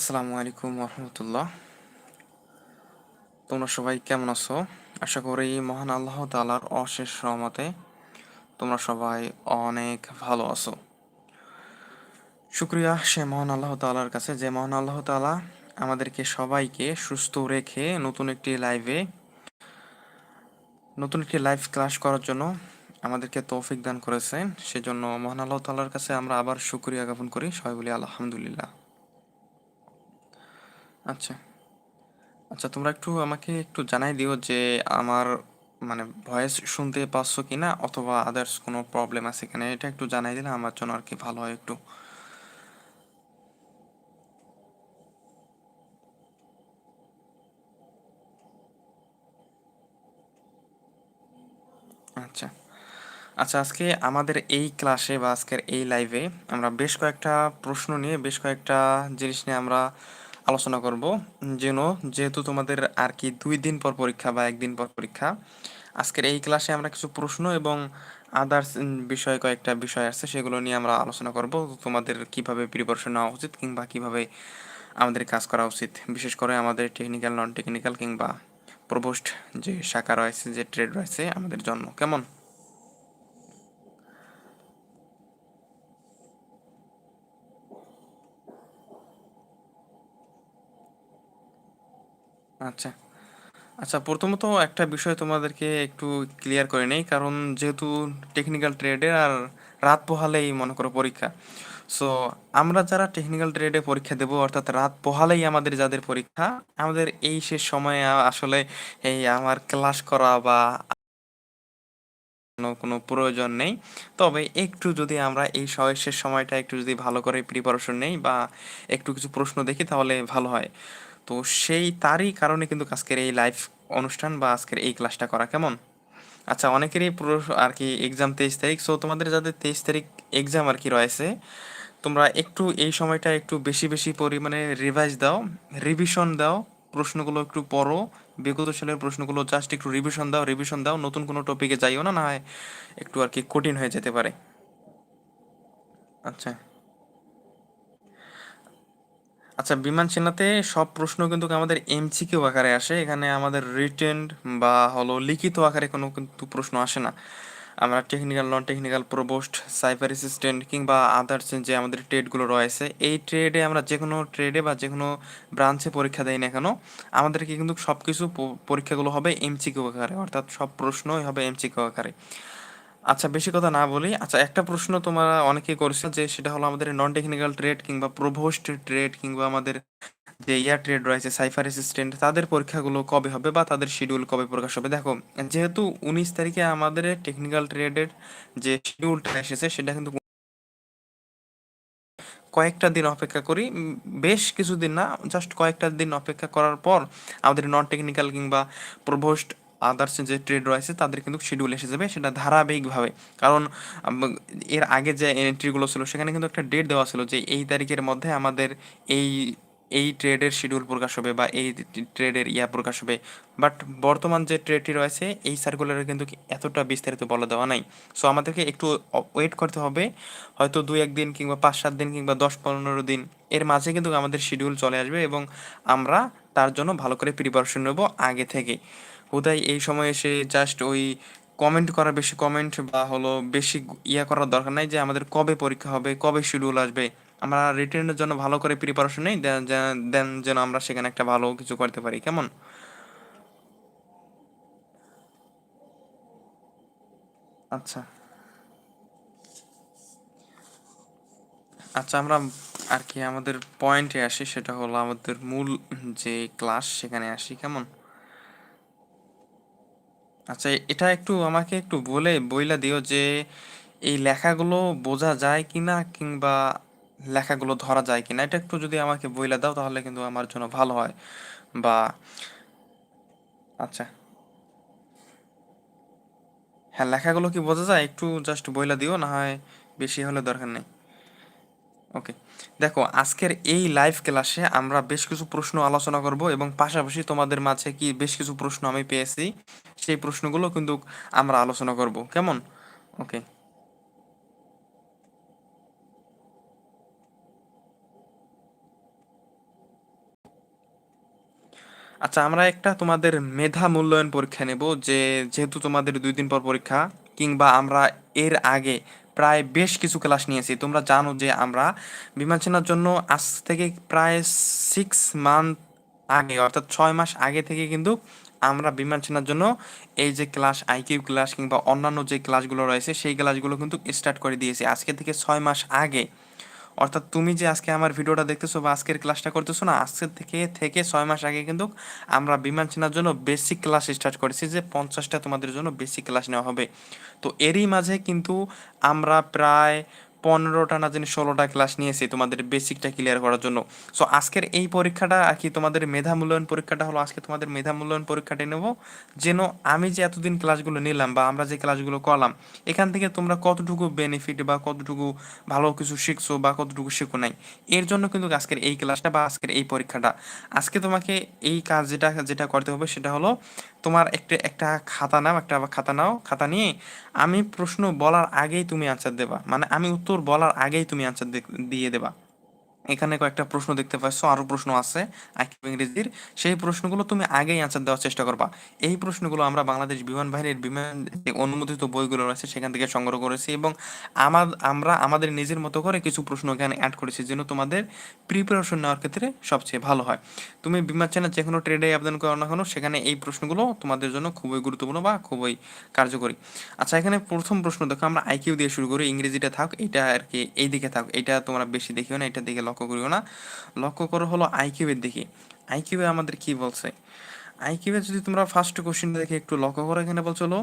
আসসালামু আলাইকুম রহমতুল্লাহ তোমরা সবাই কেমন আছো? আশা করি মহান আল্লাহ তালার অশেষ রহমতে তোমরা সবাই অনেক ভালো আছো। শুক্রিয়া সে মহান আল্লাহ তালার কাছে। যে মহান আল্লাহ তালা আমাদেরকে সবাইকে সুস্থ রেখে নতুন একটি লাইভে নতুন একটি লাইভ ক্লাস করার জন্য আমাদেরকে তৌফিক দান করেছেন। সেজন্য মহান আল্লাহ তালার কাছে আমরা আবার শুক্রিয়া জ্ঞাপন করি। সবাই বলি আলহামদুলিল্লাহ। আচ্ছা। আচ্ছা তোমরা একটু আমাকে একটু জানাই দিও যে আমার মানে ভয়েস শুনতে পাচ্ছ কি না অথবা আদার্স কোনো প্রবলেম আছে কিনা? এটা একটু জানাই দিলে আমার জন্য আর কি ভালো হয় একটু। আচ্ছা। আচ্ছা আজকে আমাদের এই ক্লাসে বা আজকের এই লাইভে আমরা বেশ কয়েকটা প্রশ্ন নিয়ে, বেশ কয়েকটা জিনিস নিয়ে আমরা আলোচনা করব। যেন যেহেতু তোমাদের আর কি দুই দিন পর পরীক্ষা বা একদিন পর পরীক্ষা, আজকের এই ক্লাসে আমরা কিছু প্রশ্ন এবং আদার্স বিষয় কয়েকটা বিষয় আছে, সেগুলো নিয়ে আমরা আলোচনা করব। তোমাদের কীভাবে প্রিপারেশন নেওয়া উচিত কিংবা কীভাবে আমাদের কাজ করা উচিত? বিশেষ করে আমাদের টেকনিক্যাল নন টেকনিক্যাল কিংবা প্রভোস্ট যে শাখা রয়েছে, যে ট্রেড রয়েছে আমাদের জন্য। কেমন? আচ্ছা। আচ্ছা প্রথমত একটা বিষয় তোমাদেরকে একটু ক্লিয়ার করে নেই, কারণ যেহেতু টেকনিক্যাল ট্রেডের আর রাত পোহালেই মনে করো পরীক্ষা সো আমরা যারা টেকনিক্যাল ট্রেডে পরীক্ষা দেবো, অর্থাৎ রাত পোহালেই আমাদের যাদের পরীক্ষা, আমাদের এই শেষ সময়ে আসলে এই আমার ক্লাস করা বা কোনো কোনো প্রয়োজন নেই। তবে একটু যদি আমরা এই শেষ সময়টা একটু যদি ভালো করে প্রিপারেশন নেই বা একটু কিছু প্রশ্ন দেখি, তাহলে ভালো হয়। তো সেই তারই কারণে কিন্তু আজকের এই লাইভ অনুষ্ঠান বা আজকের এই ক্লাসটা করা কেমন? আচ্ছা অনেকেরই পুরো আর কি এক্সাম তেইশ তারিখ সো তোমাদের যাদের তেইশ তারিখ এক্সাম আর কি রয়েছে, তোমরা একটু এই সময়টা একটু বেশি বেশি পরিমাণে রিভাইজ দাও রিভিশন দাও, প্রশ্নগুলো একটু পড়ো, বিগত সালের প্রশ্নগুলো জাস্ট একটু রিভিশন দাও রিভিশন দাও, নতুন কোনো টপিকে যাইও না না হয় একটু আর কি কঠিন হয়ে যেতে পারে। আচ্ছা। আচ্ছা বিমান সেনাতে সব প্রশ্ন কিন্তু আমাদের এমসিকিউ আকারে আসে। এখানে আমাদের রিটেন বা হলো লিখিত আকারে কোনো কিন্তু প্রশ্ন আসে না। আমরা technical non technical provost cyber assistant কিংবা আদার্স যে আমাদের ট্রেডগুলো রয়েছে, এই ট্রেডে আমরা যে কোনো ট্রেডে বা যে কোনো ব্রাঞ্চে পরীক্ষা দেই না কেন, আমাদেরকে কিন্তু সব কিছু পরীক্ষাগুলো হবে এমসিকিউ আকারে। অর্থাৎ সব প্রশ্নই হবে এমসিকিউ আকারে। আচ্ছা বেশি কথা না বলি। আচ্ছা একটা প্রশ্ন তোমরা অনেকেই করেছ যে সেটা হলো আমাদের নন টেকনিক্যাল ট্রেড কিংবা প্রভোস্ট ট্রেড কিংবা আমাদের যে ইয়ার ট্রেড রয়েছে সাইফার অ্যাসিস্ট্যান্ট তাদের পরীক্ষাগুলো কবে হবে বা তাদের শিডিউল কবে প্রকাশ হবে? দেখো, যেহেতু উনিশ তারিখে আমাদের টেকনিক্যাল ট্রেডের যে শিডিউলটা এসেছে, সেটা কিন্তু কয়েকটা দিন অপেক্ষা করি। বেশ কিছুদিন না জাস্ট কয়েকটা দিন অপেক্ষা করার পর আমাদের নন টেকনিক্যাল কিংবা প্রভোস্ট আদার্স যে ট্রেড রয়েছে, তাদের কিন্তু শিডিউল এসে যাবে সেটা ধারাবাহিকভাবে। কারণ এর আগে যে এন্ট্রিগুলো ছিল, সেখানে কিন্তু একটা ডেট দেওয়া ছিল যে এই তারিখের মধ্যে আমাদের এই এই ট্রেডের শিডিউল প্রকাশ হবে বা এই ট্রেডের ইয়া প্রকাশ হবে। বাট বর্তমান যে ট্রেডটি রয়েছে, এই সার্কুলারে কিন্তু এতটা বিস্তারিত বলে দেওয়া নাই। সো আমাদেরকে একটু ওয়েট করতে হবে। হয়তো দুই একদিন কিংবা পাঁচ সাত দিন কিংবা দশ পনেরো দিন, এর মাঝে কিন্তু আমাদের শিডিউল চলে আসবে এবং আমরা তার জন্য ভালো করে প্রিপারেশন নেব আগে থেকে। হুদাই এই সময় এসে জাস্ট ওই কমেন্ট করা বেশি কমেন্ট বা হলো বেশি ইয়া করার দরকার নাই যে আমাদের কবে পরীক্ষা হবে, কবে শিডিউল আসবে। আমরা রিটেনের জন্য ভালো করে প্রিপারেশন নেই, দেন যেন আমরা সেখানে একটা ভালো কিছু করতে পারি, কেমন? আচ্ছা। আচ্ছা আমরা আর কি আমাদের পয়েন্টে আসি, সেটা হলো আমাদের মূল যে ক্লাস সেখানে আসি, কেমন? আচ্ছা এটা একটু আমাকে একটু বলে, বইলা দিও যে এই লেখাগুলো বোঝা যায় কিনা কিংবা লেখাগুলো ধরা যায় কিনা। এটা একটু যদি আমাকে বইলা দাও তাহলে কিন্তু আমার জন্য ভালো হয়। বা আচ্ছা। হ্যাঁ লেখাগুলো কি বোঝা যায়? একটু জাস্ট বইলা দিও, না হয় বেশি হলে দরকার নেই। ওকে দেখো, আজকের এই লাইভ ক্লাসে আমরা বেশ কিছু প্রশ্ন আলোচনা করব এবং পাশাপাশি তোমাদের মাঝে কি বেশ কিছু প্রশ্ন আমি পেয়েছি, সেই প্রশ্নগুলো কিন্তু আমরা আলোচনা করব। কেমন? ওকে আচ্ছা আমরা একটা তোমাদের মেধা মূল্যায়ন পরীক্ষা নেব যে, যেহেতু তোমাদের দুই দিন পর পরীক্ষা, কিংবা আমরা এর আগে প্রায় বেশ কিছু ক্লাস নিয়েছি। তোমরা জানো যে আমরা বিমান সেনার জন্য আজ থেকে প্রায় সিক্স মান্থ আগে, অর্থাৎ ছয় মাস আগে থেকে কিন্তু আমরা বিমান সেনার জন্য এই যে ক্লাস আইকিউ ক্লাস কিংবা অন্যান্য যে ক্লাসগুলো রয়েছে, সেই ক্লাসগুলো কিন্তু স্টার্ট করে দিয়েছি। আজকে থেকে ছয় মাস আগে অর্থাৎ তুমি যে আজকে আমার ভিডিওটা দেখতেছো বা আজকের ক্লাসটা করতেছো না আজকের থেকে থেকে ছয় মাস আগে কিন্তু আমরা বিমান চেনার জন্য বেসিক ক্লাস স্টার্ট করেছি যে পঞ্চাশটা তোমাদের জন্য বেসিক ক্লাস নেওয়া হবে। তো এরই মাঝে কিন্তু আমরা প্রায় পনেরোটা না জানি ষোলোটা ক্লাস নিয়েছি তোমাদের বেসিকটা ক্লিয়ার করার জন্য। সো আজকের এই পরীক্ষাটা আর কি তোমাদের মেধা মূল্যায়ন পরীক্ষাটা হলো আজকে তোমাদের মেধা মূল্যায়ন পরীক্ষাটা নেব। যেন আমি যে এতদিন ক্লাসগুলো নিলাম বা আমরা যে ক্লাসগুলো করলাম, এখান থেকে তোমরা কতটুকু বেনিফিট বা কতটুকু ভালো কিছু শিখছো বা কতটুকু শিখো নাই, এর জন্য কিন্তু আজকের এই ক্লাসটা বা আজকের এই পরীক্ষাটা। আজকে তোমাকে এই কাজ যেটা যেটা করতে হবে সেটা হলো তোমার একটা একটা খাতা নাও, একটা খাতা নাও, খাতা নিয়ে আমি প্রশ্ন বলার আগেই তুমি আনসার দেবা। মানে আমি উত্তর বলার আগেই তুমি আনসার দিয়ে দেবা। এখানে কয়েকটা প্রশ্ন দেখতে পাচ্ছ আরও প্রশ্ন আছে ইংরেজির। সেই প্রশ্নগুলো তুমি আগেই আনসার দেওয়ার চেষ্টা করবা। এই প্রশ্নগুলো আমরা বাংলাদেশ বিমান বাহিনীর বিমান অনুমোদিত বইগুলো রয়েছে সেখান থেকে সংগ্রহ করেছি এবং আমার আমরা আমাদের নিজের মতো করে কিছু প্রশ্ন এখানে অ্যাড করেছি যেন তোমাদের প্রিপারেশন নেওয়ার ক্ষেত্রে সবচেয়ে ভালো হয়। তুমি বিমান চ্যানেল যে কোনো ট্রেডে আবেদন করো না কেন, সেখানে এই প্রশ্নগুলো তোমাদের জন্য খুবই গুরুত্বপূর্ণ বা খুবই কার্যকরী। আচ্ছা এখানে প্রথম প্রশ্ন দেখো, আমরা আইকিউ দিয়ে শুরু করি, ইংরেজিটা থাক এটা আর কি এই দিকে থাক এটা তোমরা বেশি দেখিও না এটা দিকে লক্ষ্য করিও না। লক্ষ্য করো হলো আইকিউয়ের দিকে। আইকিউয়ে আমাদের কি বলছে? আইকিউয়ে যদি তোমরা ফার্স্ট কোশ্চেনটা দেখে একটু লক্ষ্য করো, এখানে বলছো হলো,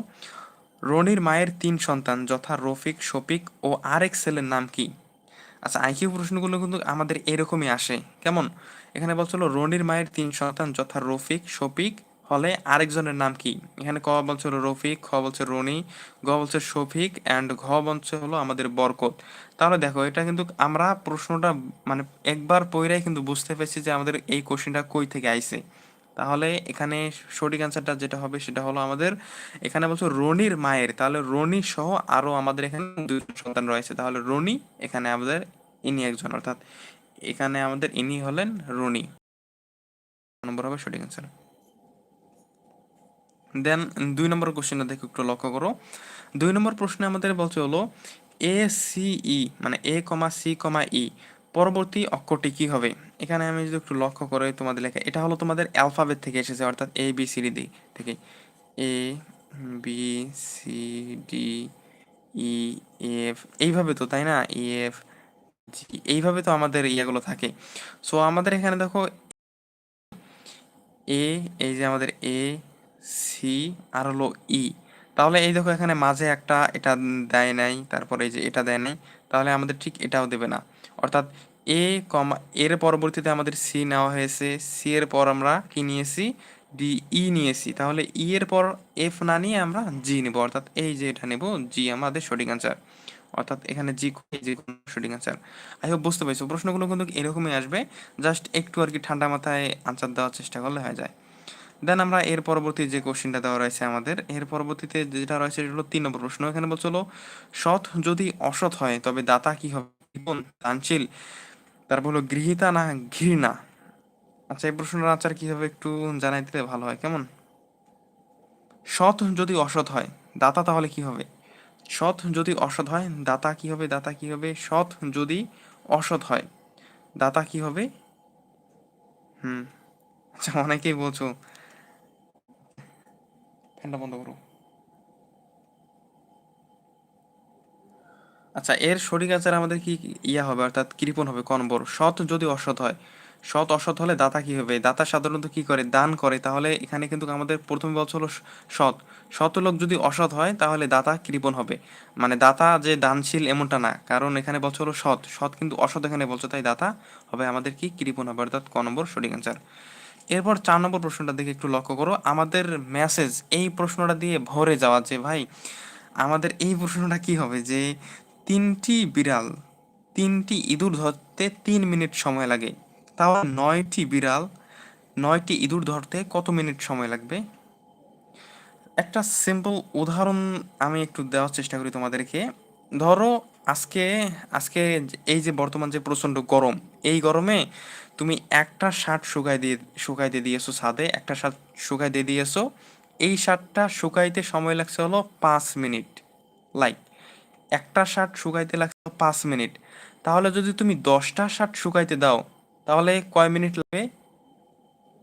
রনির মায়ের তিন সন্তান, যথা রফিক, শফিক ও আর এক ছেলের নাম কি? আচ্ছা আইকিউ প্রশ্নগুলো কিন্তু আমাদের এরকমই আসে। কেমন? এখানে বলছিল রনির মায়ের তিন সন্তান, যথা রফিক, শফিক হলে আরেকজনের নাম কি? এখানে ক বলছে হলো রফিক, খ বলছে রনি, গ বলছে শফিক অ্যান্ড ঘ বলছে হলো আমাদের বরকত। তাহলে দেখো, এটা কিন্তু আমরা প্রশ্নটা মানে একবার পইরাই কিন্তু বুঝতে পেরেছি যে আমাদের এই কোশ্চেনটা কই থেকে আইছে। তাহলে এখানে সঠিক অ্যান্সারটা যেটা হবে সেটা হলো আমাদের, এখানে বলছো রনির মায়ের। তাহলে রনি সহ আরও আমাদের এখানে দুই সন্তান রয়েছে। তাহলে রনি, এখানে আমাদের ইনি একজন, অর্থাৎ এখানে আমাদের ইনি হলেন রনি। নম্বর হবে সঠিক অ্যান্সার দেন দুই নম্বর কোশ্চেনটা দেখো একটু লক্ষ্য করো। দুই নম্বর প্রশ্নে আমাদের বলছে হলো এ সি ই মানে এ কমা সি কমা ই পরবর্তী অক্ষরটি কি হবে? এখানে আমি যদি একটু লক্ষ্য করে তোমাদের লেখা, এটা হলো তোমাদের অ্যালফাবেট থেকে এসেছে, অর্থাৎ এ বি সি ডি থেকে। A B C D E F এইভাবে তো, তাই না? ই এফ এইভাবে তো আমাদের ইয়েগুলো থাকে। সো আমাদের এখানে দেখো এ এই যে আমাদের এ সি আর হলো ই। তাহলে এই দেখো এখানে মাঝে একটা এটা দেয় নাই, তারপরে এই যে এটা দেয় নাই, তাহলে আমাদের ঠিক এটাও দেবে না। অর্থাৎ এ কমা, এর পরবর্তীতে আমাদের সি নেওয়া হয়েছে। সি এর পর আমরা কি নিয়েছি? ডি, ই নিয়েছি। তাহলে ই এর পর এফ না নিয়ে আমরা জি নেব। অর্থাৎ এই যে এটা নেব, জি আমাদের সঠিক আনসার অর্থাৎ এখানে জি জি সঠিক আনসার আই হোপ বুঝতে পারছ। প্রশ্নগুলো কিন্তু এরকমই আসবে। জাস্ট একটু আর কি ঠান্ডা মাথায় আনসার দেওয়ার চেষ্টা করলে হয়ে যায়। দেন আমরা এর পরবর্তী যে কোশ্চেনটা দেওয়া রয়েছে আমাদের, এর পরবর্তীতে যেটা রয়েছে সেটা হলো তিন নম্বর প্রশ্ন। এখানে বলছিল সৎ যদি অসৎ হয়, তবে দাতা কি হবে? দানশীল। তারপর হলো, গৃহীতা না ঘৃণা? আচ্ছা এই প্রশ্নটার আচার কি হবে একটু জানাই দিলে ভালো হয়, কেমন? সৎ যদি অসৎ হয়, দাতা তাহলে কি হবে? সৎ যদি অসৎ হয়, দাতা কি হবে? দাতা কি হবে? সৎ যদি অসৎ হয়, দাতা কি হবে? হুম আচ্ছা অনেকেই বলছো ফ্যানটা বন্ধ করো। আচ্ছা এর সঠিক আচার আমাদের কি ইয়া হবে, অর্থাৎ কৃপণ হবে, কনবর। সৎ যদি অসৎ হয়, সৎ অসৎ হলে দাতা কি হবে? দাতা সাধারণত কি করে? দান করে। তাহলে এখানে কিন্তু আমাদের প্রথম বলছে হলো সৎ। সৎ লোক যদি অসৎ হয়, তাহলে দাতা কৃপণ হবে। মানে দাতা যে দানশীল এমনটা না। কারণ এখানে বলছে হলো সৎ। সৎ কিন্তু অসৎ এখানে বলছে, তাই দাতা হবে আমাদের কি? কৃপণ হবে। অর্থাৎ ক নম্বর সঠিক অ্যান্সার এরপর চার নম্বর প্রশ্নটা দেখে একটু লক্ষ্য করো। আমাদের মেসেজ এই প্রশ্নটা দিয়ে ভরে যাওয়া যে, ভাই, আমাদের এই প্রশ্নটা কি হবে যে, তিনটি বিড়াল, তিনটি ইঁদুর ধরতে তিন মিনিট সময় লাগে। তাও নয়টি বিড়াল, নয়টি ইঁদুর ধরতে কত মিনিট সময় লাগবে? একটা সিম্পল উদাহরণ আমি একটু দেওয়ার চেষ্টা করি তোমাদেরকে। ধরো আজকে আজকে এই যে বর্তমান যে প্রচণ্ড গরম, এই গরমে তুমি একটা শার্ট শুকাই দিয়ে শুকাই দিয়ে দিয়েছ ছাদে, একটা শার্ট শুকাই দিয়ে দিয়েছ। এই শার্টটা শুকাইতে সময় লাগছে হলো পাঁচ মিনিট। লাইক একটা শার্ট শুকাইতে লাগছে পাঁচ মিনিট। তাহলে যদি তুমি দশটা শার্ট শুকাইতে দাও, তাহলে কয় মিনিট লাগবে?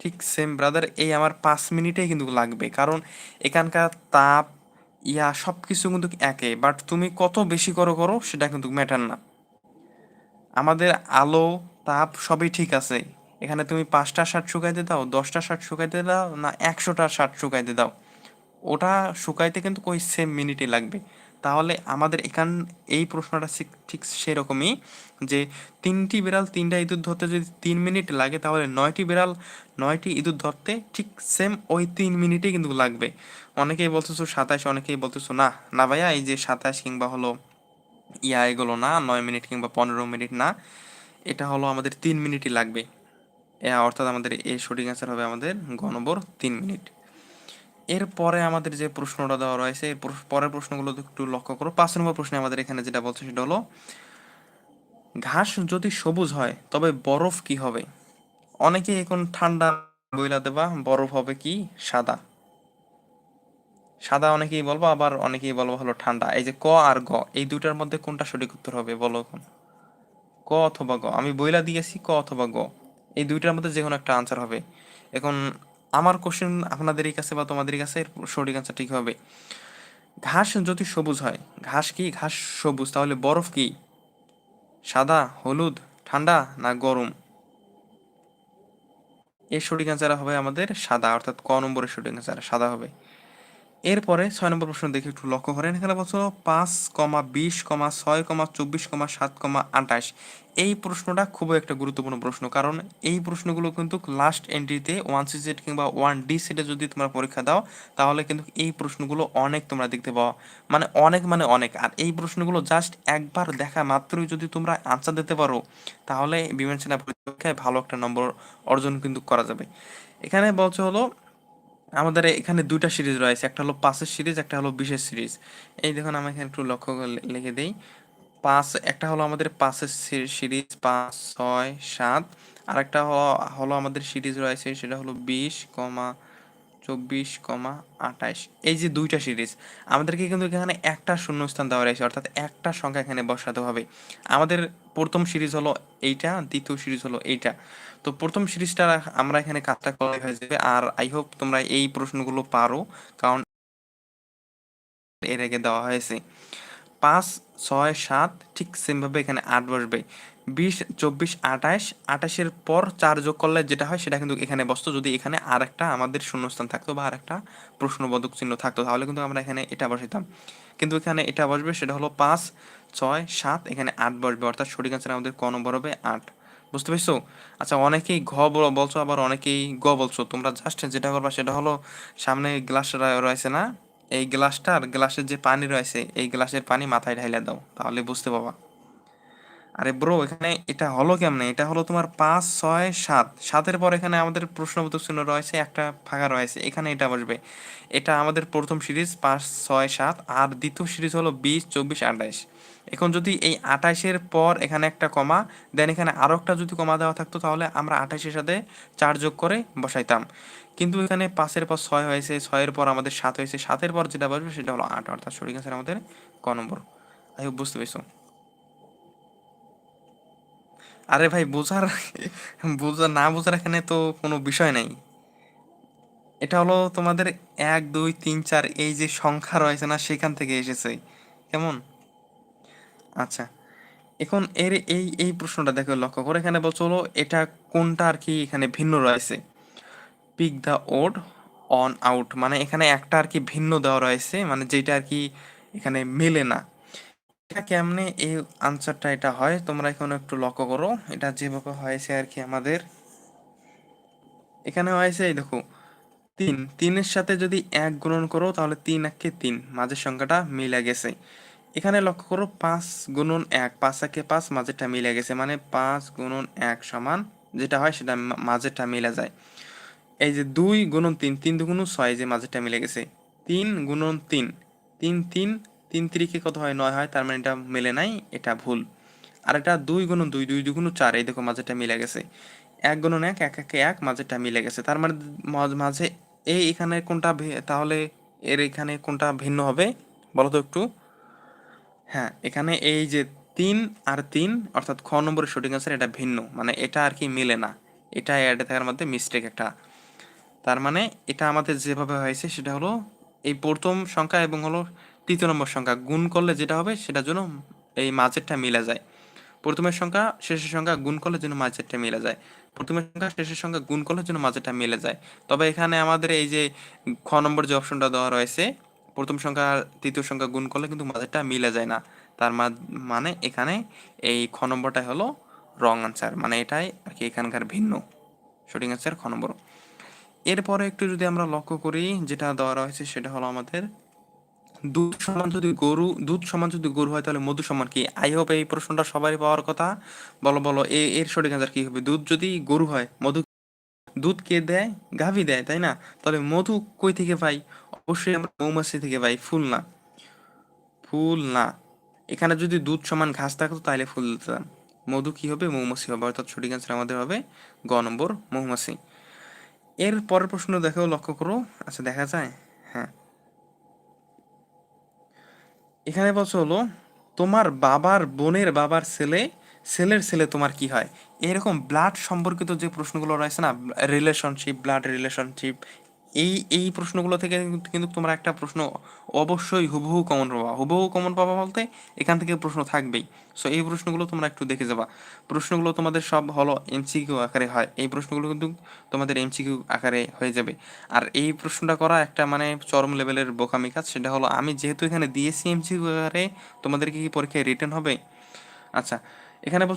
ঠিক সেম ব্রাদার এই আমার পাঁচ মিনিটেই কিন্তু লাগবে। কারণ এখানকার তাপ ইয়া সব কিছু কিন্তু একে বাট তুমি কত বেশি করো করো, সেটা কিন্তু ম্যাটার না। আমাদের আলো, তাপ, সবই ঠিক আছে। এখানে তুমি পাঁচটা শার্ট শুকাইতে দাও, দশটা শার্ট শুকাইতে দাও, না একশোটা শার্ট শুকাইতে দাও। ওটা শুকাইতে কিন্তু ওই সেম মিনিটে লাগবে। তাহলে আমাদের এখান, এই প্রশ্নটা ঠিক- সেরকমই যে তিনটি বিড়াল তিনটা ইঁদুর ধরতে যদি তিন মিনিট লাগে তাহলে নয়টি বিড়াল নয়টি ইঁদুর ধরতে ঠিক সেম ওই তিন মিনিটই কিন্তু লাগবে। অনেকেই বলতেছো সাতাশ, অনেকেই বলতেছো না। না ভাইয়া, এই যে সাতাশ কিংবা হলো ইয়া এগুলো না, নয় মিনিট কিংবা পনেরো মিনিট না, এটা হলো আমাদের তিন মিনিটই লাগবে। এ অর্থাৎ আমাদের এই শুটিং অ্যান্সার হবে আমাদের গ নম্বর তিন মিনিট। এরপরে আমাদের যে প্রশ্নটা দেওয়া রয়েছে, এর পরের প্রশ্নগুলো একটু লক্ষ্য করো। পাঁচ নম্বর প্রশ্নে আমাদের এখানে যেটা বলছে সেটা হলো, ঘাস যদি সবুজ হয়, তবে বরফ কি হবে? অনেকে এখন ঠান্ডা বইলা দেবা, বরফ হবে কি? সাদা। সাদা অনেকেই বলব, আবার অনেকেই বলব হলো ঠান্ডা। এই যে ক আর গ, এই দুইটার মধ্যে কোনটা সঠিক উত্তর হবে বলো এখন? ক অথবা গ। আমি বইলা দিয়েছি ক অথবা গ। এই দুইটার মধ্যে যে কোনো একটা আনসার হবে। এখন আমার কোশ্চেন আপনাদের কাছে বা তোমাদের কাছে সঠিক আনসার ঠিক হবে। ঘাস যদি সবুজ হয়, ঘাস কি? ঘাস সবুজ। তাহলে বরফ কি? সাদা, হলুদ, ঠান্ডা না গরম? এর সঠিক অ্যান্সার হবে আমাদের সাদা, অর্থাৎ ক নম্বরের সঠিক অ্যান্সার সাদা হবে। এরপরে ছয় নম্বর প্রশ্ন দেখে একটু লক্ষ্য করেন। এখানে বলছো পাঁচ কমা বিশ কমা ছয় কমা চব্বিশ কমা সাত কমা আঠাশ। এই প্রশ্নটা খুবই একটা গুরুত্বপূর্ণ প্রশ্ন, কারণ এই প্রশ্নগুলো কিন্তু লাস্ট এন্ট্রিতে ওয়ান সি সেট কিংবা ওয়ান ডি সেটে যদি তোমরা পরীক্ষা দাও, তাহলে কিন্তু এই প্রশ্নগুলো অনেক তোমরা দেখতে পাও। মানে অনেক মানে অনেক। আর এই প্রশ্নগুলো জাস্ট একবার দেখা মাত্রই যদি তোমরা আনসার দিতে পারো, তাহলে বিমান সেনা পরীক্ষায় ভালো একটা নম্বর অর্জন কিন্তু করা যাবে। এখানে বলছে হলো আমাদের এখানে দুইটা সিরিজ রয়েছে, একটা হলো পাঁচের সিরিজ, একটা হলো বিশের সিরিজ। এই দেখুন, আমি এখানে একটু লক্ষ্য করে লিখে দেই। পাঁচ, একটা হলো আমাদের পাঁচের সিরিজ, পাঁচ, ছয়, সাত। আর একটা হলো আমাদের সিরিজ রয়েছে, সেটা হলো বিশ, কমা চব্বিশ, কমা আঠাশ এই যে দুইটা সিরিজ, আমাদেরকে কিন্তু এখানে একটা শূন্যস্থান দেওয়া রয়েছে, অর্থাৎ একটা সংখ্যা এখানে বসাতে হবে। আমাদের প্রথম সিরিজ হলো এইটা, দ্বিতীয় সিরিজ হলো এইটা। তো প্রথম সিরিজটা আমরা এখানে কাজটা করে হয়ে যাবে আর আই হোপ তোমরা এই প্রশ্নগুলো পারো, কারণ এর আগে দেওয়া হয়েছে। পাঁচ, ছয়, সাত ঠিক সেমভাবে এখানে আট বসবে। বিশ, চব্বিশ, আঠাশ, আঠাশের পর চার যোগ করলে যেটা হয় সেটা কিন্তু এখানে বসতো। যদি এখানে আর একটা আমাদের শূন্যস্থান থাকতো বা আর একটা প্রশ্নবোধক চিহ্ন থাকতো, তাহলে কিন্তু আমরা এখানে এটা বসাইতাম। কিন্তু এখানে এটা বসবে, সেটা হলো পাঁচ ছয়, সাত, এখানে আট বসবে, অর্থাৎ সঠিক আনসার আমাদের ক নম্বর হবে আট। বুঝতে পেরেছ? আচ্ছা অনেকেই ঘ বলছো, আবার অনেকেই গ বলছো। তোমরা জাস্ট যেটা করবা সেটা হলো, সামনে গ্লাস রয়েছে না? এই গ্লাসটার গ্লাসের যে পানি রয়েছে, এই গ্লাসের পানি মাথায় ঢাইলা দাও, তাহলে বুঝতে পারবা। আরে ব্রো এখানে এটা হলো কেমনে? এটা হলো তোমার পাঁচ, ছয়, সাত। সাতের পর এখানে আমাদের প্রশ্নবোধক চিহ্ন রয়েছে, একটা ফাঁকা রয়েছে, এখানে এটা বসবে। এটা আমাদের প্রথম সিরিজ পাঁচ, ছয়, সাত, আর দ্বিতীয় সিরিজ হলো বিশ, চব্বিশ, আঠাশ। এখন যদি এই আঠাশের পর এখানে একটা কমা দেন এখানে আরও একটা যদি কমা দেওয়া থাকতো, তাহলে আমরা আঠাশের সাথে চার যোগ করে বসাইতাম। কিন্তু এখানে পাঁচের পর ছয় হয়েছে, ছয়ের পর আমাদের সাত হয়েছে, সাতের পর যেটা বসবে সেটা হলো আট, অর্থাৎ সঠিক আছে আমাদের ক নম্বর। আই বুঝতে পেরেছ। আরে ভাই, বোঝার, বোঝা, না বোঝার এখানে তো কোনো বিষয় নাই। এটা হলো তোমাদের এক, দুই, তিন, চার, এই যে সংখ্যা রয়েছে না, সেখান থেকে এসেছে। কেমন? আচ্ছা। এখন এর এই এই প্রশ্নটা দেখো লক্ষ্য করে। এখানে বলছো এটা কোনটা আর কি এখানে ভিন্ন রয়েছে? Pick the odd on out মানে এখানে একটা আর কি ভিন্ন দেওয়া রয়েছে মানে যেটা আর কি এখানে মেলে না। এটা কেমনে এই আনসারটা এটা হয়? তোমরা এখন একটু লক্ষ্য করো। এটা যেভাবে হয়েছে আর কি আমাদের। এখানে হয়েছে এই দেখো, তিন। তিনের সাথে যদি এক গুণন করো, তাহলে তিন একে তিন। মাঝের সংখ্যাটা মিলে গেছে। এখানে লক্ষ্য করো, পাঁচ গুণন এক, পাঁচ একে পাঁচ মাঝেরটা মিলে গেছে মানে পাঁচ গুণন এক সমান যেটা হয় সেটা মাঝেরটা মিলে যায়। এই যে দুই গুণন তিন তিন দুগুণ ছয় যে মাঝেরটা মিলে গেছে। তিন গুণন তিন তিন তিন তিন তিরিকে কত হয়? নয় হয়, তার মানে এটা মেলে নাই, এটা ভুল। আর এটা দুই গুণ দুই দুই দুগুণ চার, এই দেখো মাঝেটা মিলে গেছে। এক গুণন এক এক, একে, এক মাঝেটা মিলে গেছে। তার মানে মাঝ- এই এখানে কোনটা তাহলে এর এখানে কোনটা ভিন্ন হবে? বলো তো একটু। হ্যাঁ এখানে এই যে তিন আর তিন, অর্থাৎ খ নম্বরের সঠিক আনসার এটা ভিন্ন। মানে এটা আর কি মিলে না। এটা অ্যাডে থাকার মধ্যে মিস্টেক একটা। তার মানে এটা আমাদের যেভাবে হয়েছে সেটা হলো এই প্রথম সংখ্যা এবং হলো তৃতীয় নম্বর সংখ্যা। গুণ করলে যেটা হবে সেটার জন্য এই মাঝেরটা মিলে যায়। প্রথমের সংখ্যা, শেষের সংখ্যা গুণ করলে যেন মাঝেরটা মিলে যায়। প্রথমের সংখ্যা, শেষের সংখ্যা গুণ করলে যেন মাঝেরটা মিলে যায়। তবে এখানে আমাদের এই যে খ নম্বর যে অপশনটা দেওয়া রয়েছে প্রথম সংখ্যা আর তৃতীয় সংখ্যা গুণ করলে কিন্তু মাঝেরটা মিলে যায় না। তার মানে এখানে এই খ নম্বরটাই হলো রং আনসার মানে এটাই আর কি এখানকার ভিন্ন। সঠিক আনসার খ নম্বর। এরপরে একটু যদি আমরা লক্ষ্য করি, যেটা দেওয়া রয়েছে সেটা হলো আমাদের দুধ সমান যদি গরু, দুধ সমান যদি গরু হয় তাহলে মধু সমান কি? আই হোপ এই প্রশ্নটা সবারই পাওয়ার কথা। বলো বলো এর সঠিক আনসার কি হবে? দুধ যদি গরু হয়, মধু দুধ কে দেয়, গাভী দেয়, তাই না? তাহলে মধু কই থেকে পাই? অবশ্যই আমরা মৌমাছি থেকে পাই, ফুল না। ফুল না। এখানে যদি দুধ সমান ঘাস থাকতো, তাহলে ফুল দিতাম। মধু কি হবে? মৌমাছি হবে। অর্থাৎ সঠিক আনসার আমাদের হবে গ নম্বর মৌমাছি। এর পরের প্রশ্ন দেখো লক্ষ্য করো। আচ্ছা দেখা যায়? হ্যাঁ। এখানে বলছে হলো, তোমার বাবার বোনের বাবার ছেলে ছেলের ছেলে তোমার কি হয়? এরকম ব্লাড সম্পর্কিত যে প্রশ্নগুলো রয়েছে না রিলেশনশিপ ব্লাড রিলেশনশিপ এই এই প্রশ্নগুলো থেকে কিন্তু তোমরা একটা প্রশ্ন অবশ্যই হুবহু কমন পাবা। হুবহু কমন পাবা বলতে এখান থেকে প্রশ্ন থাকবেই। সো এই প্রশ্নগুলো তোমরা একটু দেখে যাবা। প্রশ্নগুলো তোমাদের সব হলো এমসিকিউ আকারে হয়। এই প্রশ্নগুলো কিন্তু তোমাদের এমসিকিউ আকারে হয়ে যাবে। আর এই প্রশ্নটা করা একটা মানে চরম লেভেলের বোকামি কাজ। সেটা হলো আমি যেহেতু এখানে দিয়েছি এমসিকিউ আকারে, তোমাদের কি পরীক্ষায় রিটার্ন হবে? আচ্ছা এখানে বলছে